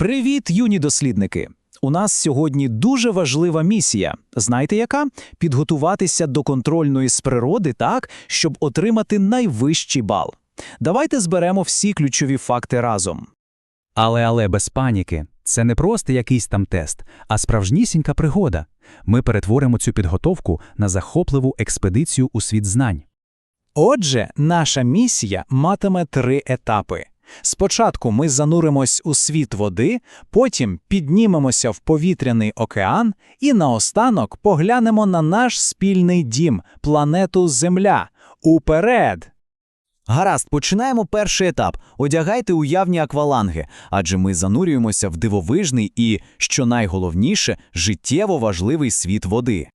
Привіт, юні дослідники! У нас сьогодні дуже важлива місія. Знаєте яка? Підготуватися до контрольної з природи так, щоб отримати найвищий бал. Давайте зберемо всі ключові факти разом. Але але без паніки. Це не просто якийсь там тест, а справжнісінька пригода. Ми перетворимо цю підготовку на захопливу експедицію у світ знань. Отже, наша місія матиме три етапи. Спочатку ми зануримось у світ води, потім піднімемося в повітряний океан і наостанок поглянемо на наш спільний дім, планету Земля. Уперед! Гаразд, починаємо перший етап. Одягайте уявні акваланги, адже ми занурюємося в дивовижний і, що найголовніше, життєво важливий світ води.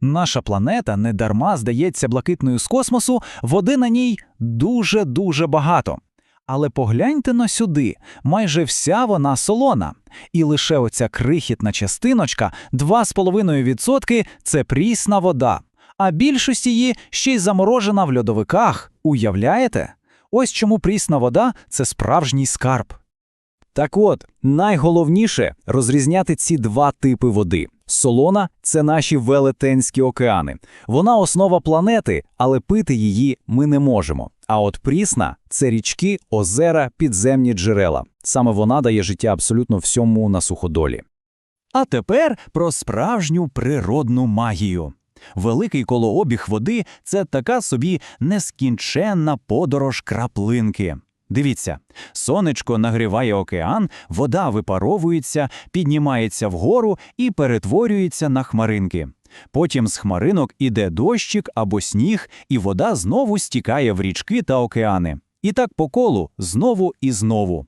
Наша планета недарма здається блакитною з космосу, води на ній дуже-дуже багато. Але погляньте на сюди, майже вся вона солона. І лише оця крихітна частиночка 2,5% – це прісна вода. А більшість її ще й заморожена в льодовиках. Уявляєте? Ось чому прісна вода – це справжній скарб. Так от, найголовніше розрізняти ці два типи води. Солона це наші велетенські океани. Вона основа планети, але пити її ми не можемо. А от прісна це річки, озера, підземні джерела. Саме вона дає життя абсолютно всьому на суходолі. А тепер про справжню природну магію. Великий колообіг води це така собі нескінченна подорож краплинки. Дивіться, сонечко нагріває океан, вода випаровується, піднімається вгору і перетворюється на хмаринки. Потім з хмаринок іде дощик або сніг, і вода знову стікає в річки та океани. І так по колу знову і знову.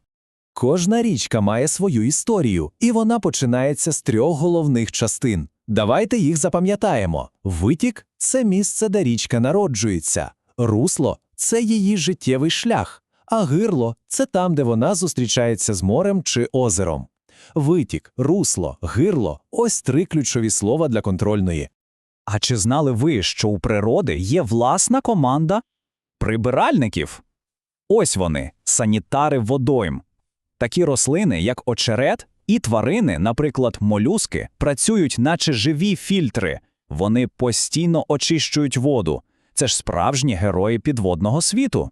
Кожна річка має свою історію, і вона починається з трьох головних частин. Давайте їх запам'ятаємо. Витік це місце, де річка народжується, русло це її життєвий шлях, а гирло це там, де вона зустрічається з морем чи озером. Витік, русло, гирло ось три ключові слова для контрольної. А чи знали ви, що у природи є власна команда прибиральників? Ось вони, санітари водойм. Такі рослини, як очерет, і тварини, наприклад, молюски, працюють наче живі фільтри. Вони постійно очищують воду. Це ж справжні герої підводного світу.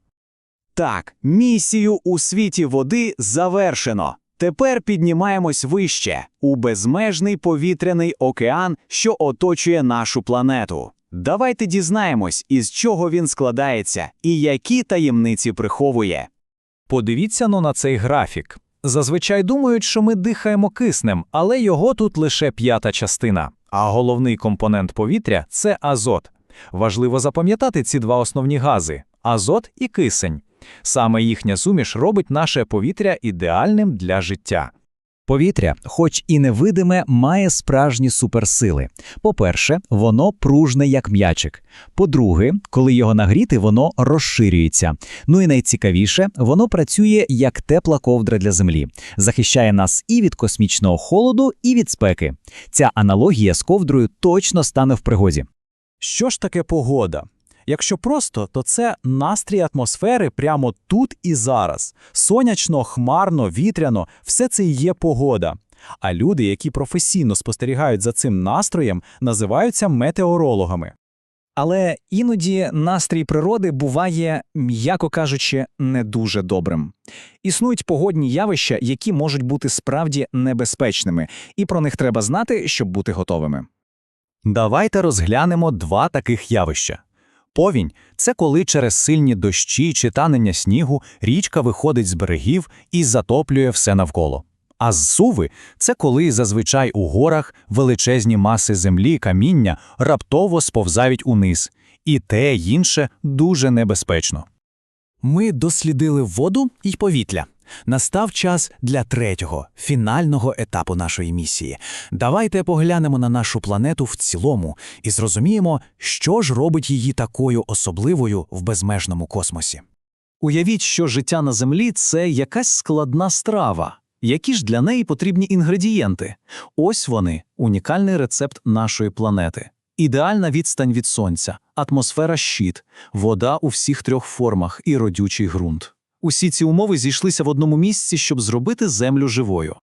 Так, місію у світі води завершено. Тепер піднімаємось вище у безмежний повітряний океан, що оточує нашу планету. Давайте дізнаємось, із чого він складається і які таємниці приховує. Подивіться ну на цей графік. Зазвичай думають, що ми дихаємо киснем, але його тут лише п'ята частина. А головний компонент повітря це азот. Важливо запам'ятати ці два основні гази азот і кисень. Саме їхня суміш робить наше повітря ідеальним для життя. Повітря, хоч і невидиме, має справжні суперсили. По-перше, воно пружне як м'ячик. По-друге, коли його нагріти, воно розширюється. Ну і найцікавіше, воно працює як тепла ковдра для землі, захищає нас і від космічного холоду, і від спеки. Ця аналогія з ковдрою точно стане в пригоді. Що ж таке погода? Якщо просто, то це настрій атмосфери прямо тут і зараз. Сонячно, хмарно, вітряно все це і є погода. А люди, які професійно спостерігають за цим настроєм, називаються метеорологами. Але іноді настрій природи буває, м'яко кажучи, не дуже добрим. Існують погодні явища, які можуть бути справді небезпечними, і про них треба знати, щоб бути готовими. Давайте розглянемо два таких явища. Повінь це коли через сильні дощі чи танення снігу річка виходить з берегів і затоплює все навколо. А зсуви це коли зазвичай у горах величезні маси землі каміння раптово сповзають униз, і те інше дуже небезпечно. Ми дослідили воду і повітря. Настав час для третього, фінального етапу нашої місії. Давайте поглянемо на нашу планету в цілому і зрозуміємо, що ж робить її такою особливою в безмежному космосі. Уявіть, що життя на Землі це якась складна страва. Які ж для неї потрібні інгредієнти? Ось вони, унікальний рецепт нашої планети. Ідеальна відстань від сонця, атмосфера щит, вода у всіх трьох формах і родючий ґрунт. Усі ці умови зійшлися в одному місці, щоб зробити землю живою.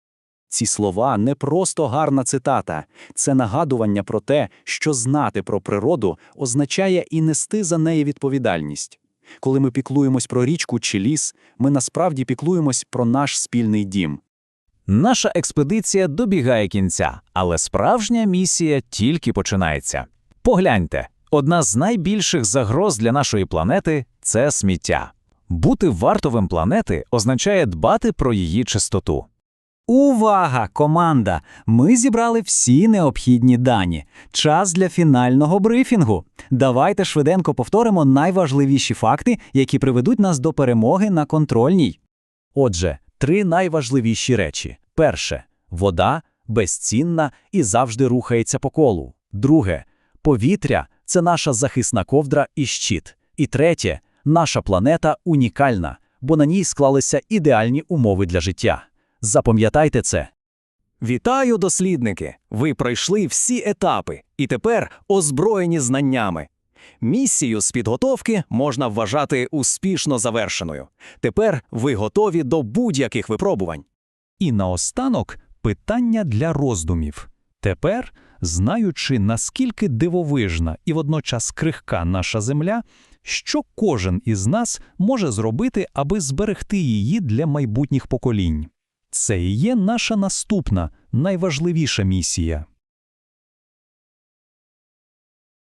Ці слова не просто гарна цитата, це нагадування про те, що знати про природу означає і нести за неї відповідальність. Коли ми піклуємось про річку чи ліс, ми насправді піклуємось про наш спільний дім. Наша експедиція добігає кінця, але справжня місія тільки починається. Погляньте, одна з найбільших загроз для нашої планети це сміття. Бути вартовим планети означає дбати про її чистоту. Увага, команда! Ми зібрали всі необхідні дані. Час для фінального брифінгу. Давайте швиденько повторимо найважливіші факти, які приведуть нас до перемоги на контрольній. Отже, три найважливіші речі: перше вода безцінна і завжди рухається по колу. Друге повітря це наша захисна ковдра і щит. І третє наша планета унікальна, бо на ній склалися ідеальні умови для життя. Запам'ятайте це. Вітаю, дослідники! Ви пройшли всі етапи і тепер озброєні знаннями. Місію з підготовки можна вважати успішно завершеною. Тепер ви готові до будь-яких випробувань. І наостанок питання для роздумів. Тепер, знаючи, наскільки дивовижна і водночас крихка наша земля, що кожен із нас може зробити, аби зберегти її для майбутніх поколінь? Це і є наша наступна, найважливіша місія.